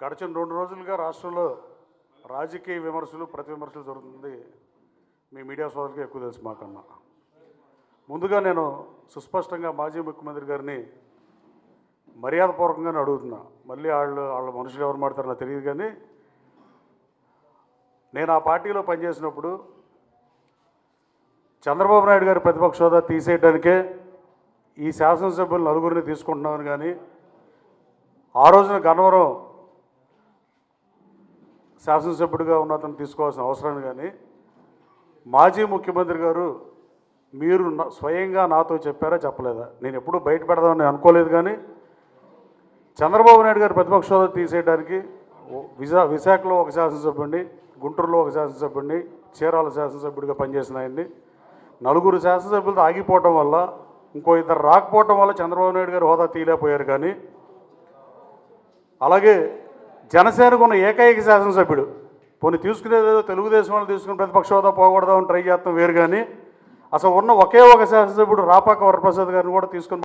గడిచిన రెండు రోజులుగా రాష్ట్రంలో రాజకీయ విమర్శలు ప్రతి విమర్శలు జరుగుతుంది. మీ మీడియా సోదరులకి ఎక్కువ తెలుసు మాకన్నా. ముందుగా నేను సుస్పష్టంగా మాజీ ముఖ్యమంత్రి గారిని మర్యాదపూర్వకంగానే అడుగుతున్నా. మళ్ళీ వాళ్ళు వాళ్ళ మనుషులు ఎవరు మాడతారో నాకు తెలియదు కానీ నేను ఆ పార్టీలో పనిచేసినప్పుడు చంద్రబాబు నాయుడు గారి ప్రతిపక్ష హోదా తీసేయడానికే ఈ శాసనసభ్యులు నలుగురిని తీసుకుంటున్నామని కానీ ఆ రోజున గన్నవరం శాసనసభ్యుడిగా ఉన్న అతను తీసుకోవాల్సిన అవసరం కానీ మాజీ ముఖ్యమంత్రి గారు మీరు స్వయంగా నాతో చెప్పారా చెప్పలేదా? నేను ఎప్పుడు బయట పెడదామని అనుకోలేదు కానీ చంద్రబాబు నాయుడు గారి ప్రతిపక్ష హోదా తీసేయడానికి విశా విశాఖలో ఒక శాసనసభ్యుడిని గుంటూరులో ఒక శాసనసభ్యుడిని చీరాల శాసనసభ్యుడిగా పనిచేసిన ఆయన్ని నలుగురు శాసనసభ్యులతో ఆగిపోవటం వల్ల ఇంకో ఇద్దరు రాకపోవటం వల్ల చంద్రబాబు నాయుడు గారు హోదా తీయలేకపోయారు కానీ అలాగే జనసేనకు ఉన్న ఏకైక శాసనసభ్యుడు. పోనీ తీసుకునేది ఏదో తెలుగుదేశం వాళ్ళు తీసుకుని ప్రతిపక్ష హోదా పోకూడదామని ట్రై చేస్తాం వేరు కానీ అసలు ఉన్న ఒకే ఒక శాసనసభ్యుడు రాపాక వరప్రసాద్ గారిని కూడా తీసుకుని